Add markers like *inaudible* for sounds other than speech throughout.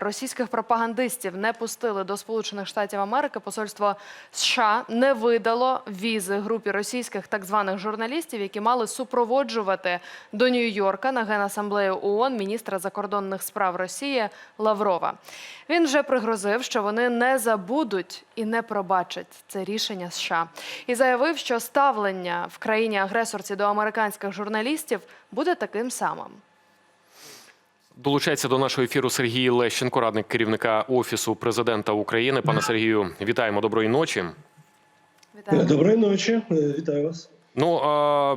Російських пропагандистів не пустили до Сполучених Штатів Америки. Посольство США не видало візи групі російських так званих журналістів, які мали супроводжувати до Нью-Йорка на генасамблею ООН міністра закордонних справ Росії Лаврова. Він вже пригрозив, що вони не забудуть і не пробачать це рішення США, і заявив, що ставлення в країні агресорці до американських журналістів буде таким самим. Долучається до нашого ефіру Сергій Лещенко, радник керівника офісу президента України. Пане Сергію, вітаємо доброї ночі. Вітаю. Доброї ночі, Е, вітаю вас. Ну а,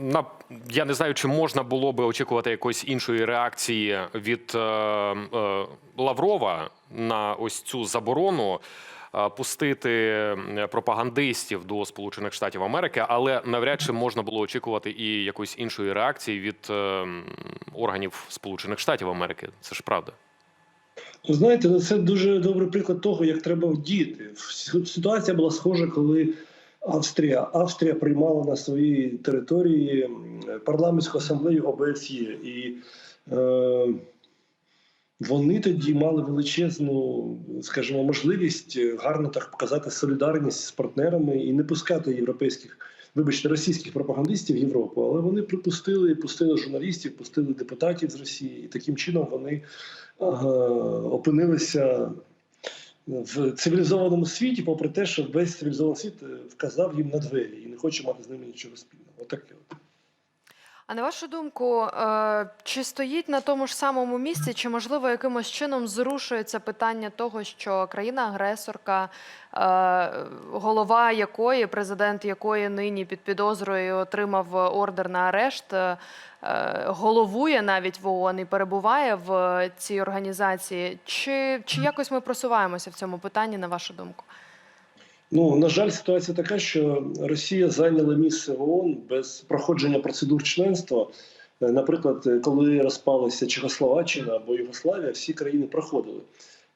на я не знаю, чи можна було би очікувати якоїсь іншої реакції від е, е, Лаврова на ось цю заборону. е, Пустити пропагандистів до Сполучених Штатів Америки, але навряд чи можна було очікувати і якоїсь іншої реакції від органів Сполучених Штатів Америки. Це ж правда. Ви знаєте, ну, це дуже добрий приклад того, як треба діяти. Ситуація була схожа, коли Австрія. Австрія приймала на своїй території парламентську асамблею ОБСЄ, і е, вони тоді мали величезну, скажімо, можливість гарно так показати солідарність з партнерами і не пускати європейських. Вибачте, російських пропагандистів в Європу, але вони припустили, пустили журналістів, пустили депутатів з Росії, і таким чином вони е, опинилися в цивілізованому світі, попри те, що весь цивілізований світ е, вказав їм на двері і не хоче мати з ними нічого спільного. Отаке. от. А на вашу думку, е, чи стоїть на тому ж самому місці, чи можливо якимось чином зрушується питання того, що країна-агресорка, е, голова якої, президент якої нині під підозрою отримав ордер на арешт, е, головує навіть в ООН і перебуває в цій організації? Чи, чи якось ми просуваємося в цьому питанні, на вашу думку? Ну на жаль, ситуація така, що Росія зайняла місце в ООН без проходження процедур членства. Е, Наприклад, е, коли розпалася Чехословаччина або Югославія, всі країни проходили.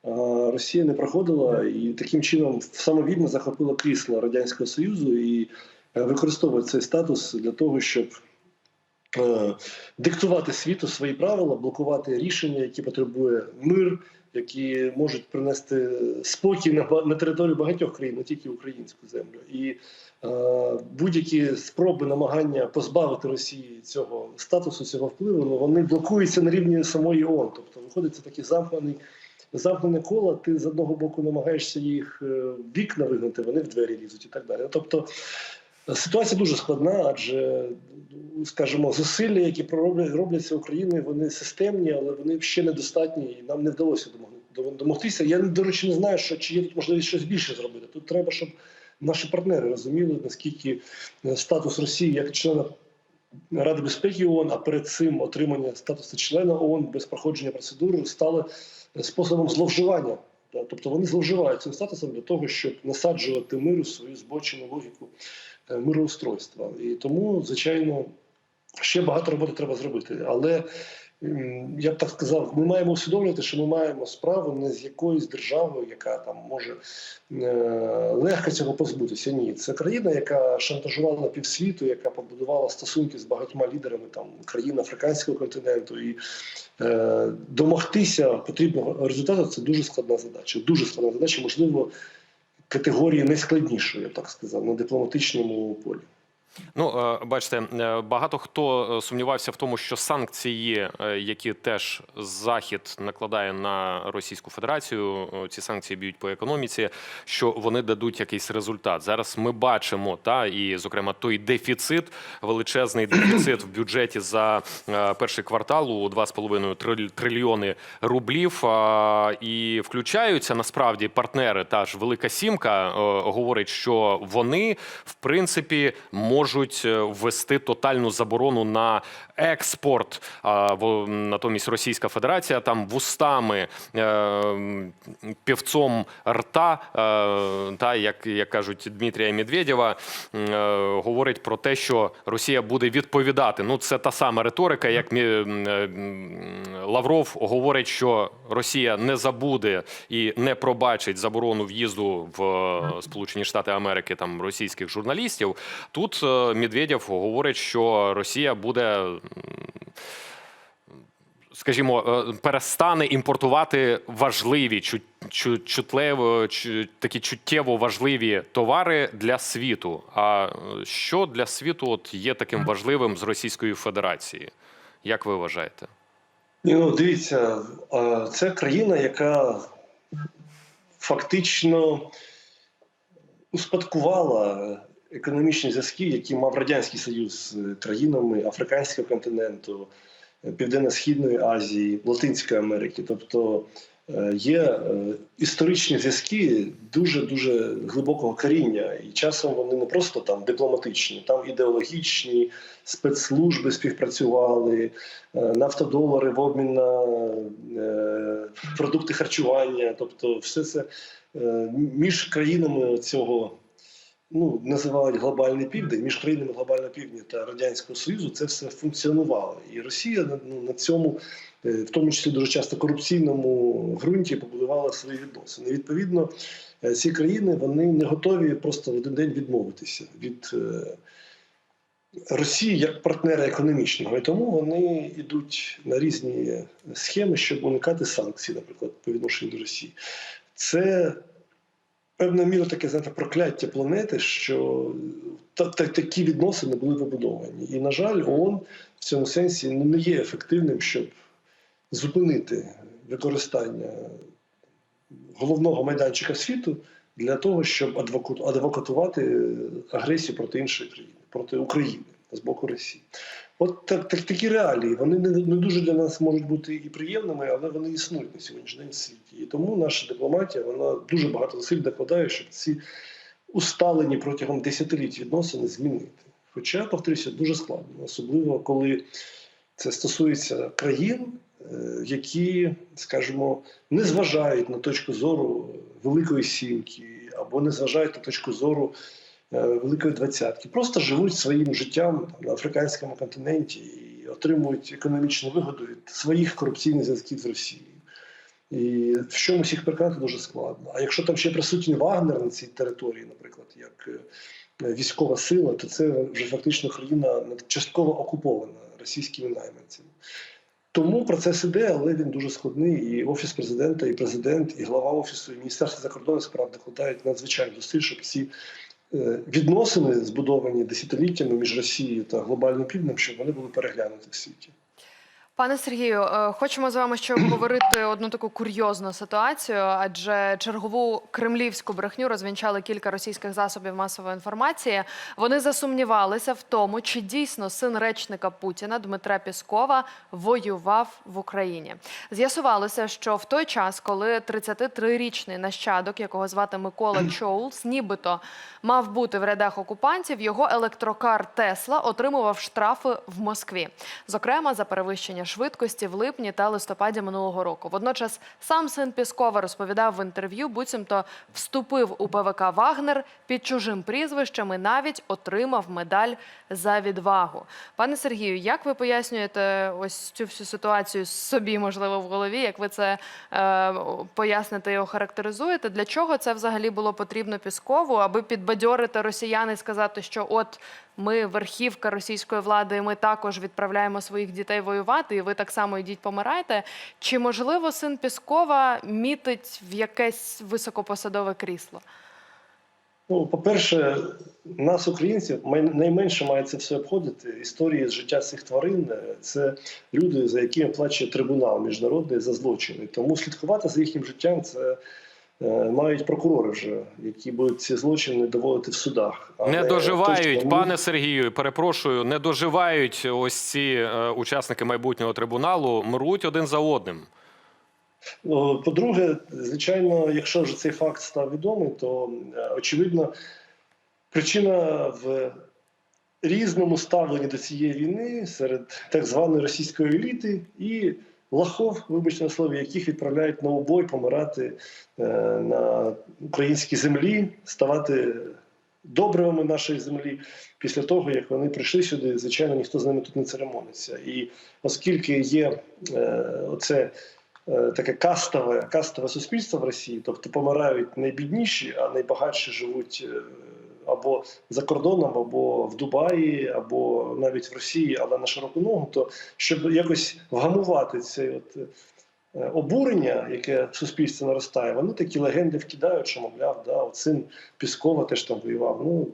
А Росія не проходила і таким чином самовільно захопила крісло радянського союзу і е, використовує цей статус для того, щоб диктувати світу свої правила, блокувати рішення, які потребує мир, які можуть принести спокій на, на територію багатьох країн, не тільки українську землю. І е, будь-які спроби намагання позбавити Росії цього статусу, цього впливу, ну, вони блокуються на рівні самої ООН. Тобто виходить це такий замкнений. Замкнене коло, ти з одного боку намагаєшся їх е, вікна вигнати, вони в двері лізуть і так далі. Тобто Ситуація дуже складна, адже, скажімо, зусилля, які робляться Україною, вони системні, але вони ще недостатні, і нам не вдалося домог- домогтися. Я, до речі, не знаю, що чи є тут можливість щось більше зробити. Тут треба, щоб наші партнери розуміли, наскільки е, статус Росії як члена Ради безпеки ООН, а перед цим отримання статусу члена ООН без проходження процедур стало способом зловживання. Тобто вони зловживають цим статусом для того, щоб насаджувати миру свою збочену логіку е, мироустройства. І тому, звичайно, ще багато роботи треба зробити. Але я б так сказав, ми маємо усвідомлювати, що ми маємо справу не з якоюсь державою, яка там може е, легко цього позбутися. Ні, це країна, яка шантажувала півсвіту, яка побудувала стосунки з багатьма лідерами там країн африканського континенту. І е, домогтися потрібного результату це дуже складна задача. Дуже складна задача, можливо, категорії найскладнішої, я так сказав, на дипломатичному полі. Ну, е, бачите, е, багато хто е, сумнівався в тому, що санкції, які теж Захід накладає на Російську Федерацію, ці санкції б'ють по економіці, що вони дадуть якийсь результат. Зараз ми бачимо, та і зокрема той дефіцит, величезний дефіцит в бюджеті за перший квартал у 2,5 триль- трильйони рублів. І включаються насправді партнери. Та ж велика сімка говорить, що вони в принципі можуть е, ввести тотальну заборону на експорт. А натомість Російська Федерація там вустами е, півцом рта, е, та як, як кажуть Дмитрія Медведєва, е, говорить про те, що Росія буде відповідати. Ну, це та сама риторика, як е, Лавров говорить, що Росія не забуде і не пробачить заборону в'їзду в е, Сполучені Штати Америки там російських журналістів. Тут е, Медведєв говорить, що Росія буде скажімо, е, перестане імпортувати важливі чу, чу, чутливо, чу, такі чуттєво важливі товари для світу. А що для світу от є таким важливим з Російської Федерації? Як ви вважаєте? Ну, дивіться, це країна, яка фактично успадкувала економічні зв'язки, які мав Радянський Союз з країнами Африканського континенту, Південно-Східної Азії, Латинської Америки. Тобто є е, історичні зв'язки дуже дуже глибокого коріння, і часом вони не просто там дипломатичні, там ідеологічні спецслужби співпрацювали, е, нафтодолари в обмін на е, продукти харчування. Тобто, все це е, між країнами цього. Ну, називають глобальний південь між країнами глобального півдня та радянського союзу це все функціонувало, і Росія на- ну, на цьому, е, в тому числі дуже часто корупційному ґрунті, побудувала свої відносини. Відповідно, е, ці країни вони не готові просто в один день відмовитися від е, Росії як партнера економічного, і тому вони йдуть на різні схеми, щоб уникати санкцій, наприклад, по відношенню до Росії. Це певною мірою таке знаєте, прокляття планети, що та, та, такі відносини були побудовані. І, на жаль, ООН в цьому сенсі ну, не є ефективним, щоб зупинити використання головного майданчика світу для того, щоб адвокатувати агресію проти іншої країни, проти України з боку Росії. От так, так, такі реалії. Вони не, не дуже для нас можуть бути і приємними, але вони існують на сьогоднішній день в світі. І тому наша дипломатія вона дуже багато зусиль докладає, щоб ці усталені протягом десятиліть відносини змінити. Хоча, повторюся, дуже складно, особливо коли це стосується країн, які, скажімо, не зважають на точку зору Великої Сімки або не зважають на точку зору е, Великої Двадцятки, просто живуть своїм життям там, на африканському континенті і отримують економічну вигоду від своїх корупційних зв'язків з Росією. І в чомусь їх переконати дуже складно. А якщо там ще присутній Вагнер на цій території, наприклад, як е, військова сила, то це вже фактично країна частково окупована російськими найманцями. Тому процес іде, але він дуже складний. І офіс президента, і президент, і глава офісу, і міністерство закордонних справ докладають надзвичайно зусиль, щоб ці е, відносини, збудовані десятиліттями між Росією та глобальним півднем, щоб вони були переглянуті в світі. Пане Сергію, е, хочемо з вами ще обговорити одну таку курйозну ситуацію, адже чергову кремлівську брехню розвінчали кілька російських засобів масової інформації. Вони засумнівалися в тому, чи дійсно син речника Путіна Дмитра Піскова воював в Україні. З'ясувалося, що в той час, коли 33-річний нащадок, якого звати Микола *clears throat* Чоулс, нібито мав бути в рядах окупантів, його електрокар Тесла отримував штрафи в Москві, зокрема за перевищення швидкості в липні та листопаді минулого року. Водночас сам син Піскова розповідав в інтерв'ю, буцімто вступив у ПВК Вагнер під чужим прізвищем і навіть отримав медаль за відвагу. Пане Сергію, як ви пояснюєте ось цю всю ситуацію собі, можливо, в голові? Як ви це е, поясните і охарактеризуєте? Для чого це взагалі було потрібно Піскову, аби підбадьорити росіян і сказати, що от ми верхівка російської влади, ми також відправляємо своїх дітей воювати, і ви так само йдіть помирайте? Чи можливо син Піскова мітить в якесь високопосадове крісло? Ну, по-перше, нас, українців, найменше має це все обходити. Історії з життя цих тварин е, це люди, за якими плаче трибунал міжнародний за злочини. Тому слідкувати за їхнім життям це мають прокурори вже, які будуть ці злочини доводити в судах. А Не не доживають, точно, пане Сергію, перепрошую, не доживають ось ці е, учасники майбутнього трибуналу, мруть один за одним. Ну, По-друге, звичайно, якщо вже цей факт став відомий, то е, очевидно причина в різному ставленні до цієї війни серед так званої російської еліти і лахов, вибачте на слові, яких відправляють на убой помирати е, на українській землі, ставати добривами нашої землі. Після того, як вони прийшли сюди, звичайно, ніхто з ними тут не церемониться. І оскільки є е, оце таке кастове, кастове суспільство в Росії, тобто помирають найбідніші, а найбагатші живуть е, або за кордоном, або в Дубаї, або навіть в Росії, але на широку ногу, то щоб якось вгамувати це от е, обурення, яке в суспільстві наростає, вони такі легенди вкидають, що мовляв, да, от син Піскова теж там воював. Ну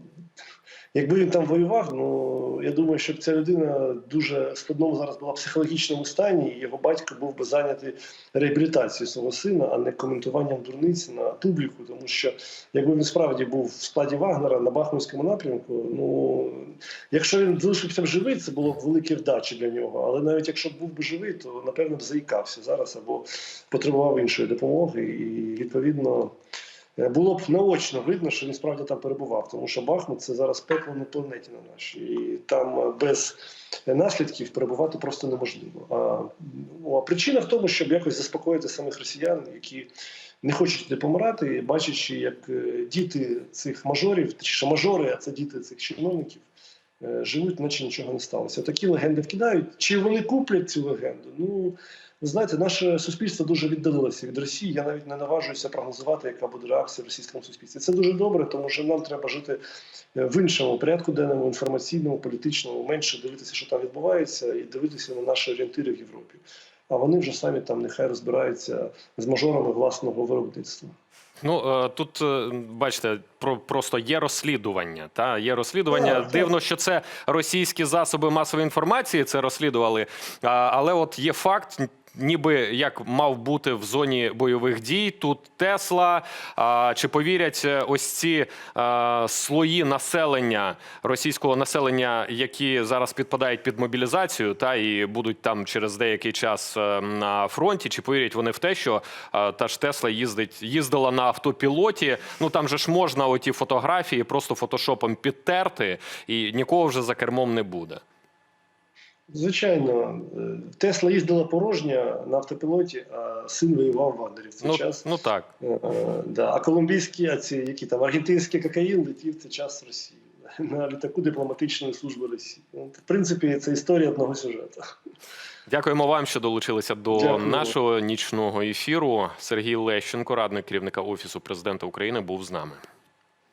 якби він там воював, ну я думаю, що ця людина дуже складному зараз була в психологічному стані, і його батько був би зайнятий реабілітацією свого сина, а не коментуванням дурниць на публіку. Тому що якби він справді був в складі Вагнера на Бахмутському напрямку, ну якщо він залишився б живий, це було б велике вдачі для нього. Але навіть якщо б був би живий, то напевно б заїкався зараз або потребував іншої допомоги, і відповідно. Е, Було б наочно видно, що він справді там перебував, тому що Бахмут це зараз пекло на планеті на нашій, і там е, без наслідків перебувати просто неможливо. А, ну, а причина в тому, щоб якось заспокоїти самих росіян, які не хочуть туди помирати, бачачи, як е, діти цих мажорів, точніше мажори, а це діти цих чиновників, живуть, наче нічого не сталося. Такі легенди вкидають. Чи вони куплять цю легенду? Ну ви знаєте, наше суспільство дуже віддалилося від Росії. Я навіть не наважуюся прогнозувати, яка буде реакція в російському суспільстві. Це дуже добре, тому що нам треба жити е, в іншому порядку денному, інформаційному, політичному, менше дивитися, що там відбувається, і дивитися на наші орієнтири в Європі. А вони вже самі там нехай розбираються з мажорами власного виробництва. Ну е, тут е, бачите, про просто є розслідування. Та є розслідування. Так, так. Дивно, що це російські засоби масової інформації це розслідували. Але от є факт. Ніби як мав бути в зоні бойових дій, тут Тесла. Чи повірять е, ось ці слої населення російського населення, які зараз підпадають під мобілізацію, та і будуть там через деякий час е, на фронті? Чи повірять вони в те, що е, та ж Тесла їздить, їздила на автопілоті? Ну там же ж можна оті фотографії просто фотошопом підтерти, і нікого вже за кермом не буде. Звичайно, е, Тесла їздила порожня на автопілоті, а син воював в Вагнері в цей Ну, час. ну так. Е, е, да. А колумбійські, а ці які там аргентинський кокаїн летів в цей час в Росію *laughs* на літаку дипломатичної служби Росії. В принципі, це історія одного сюжету. Дякуємо вам, що долучилися до Дякую. нашого нічного ефіру. Сергій Лещенко, радник керівника офісу президента України, був з нами.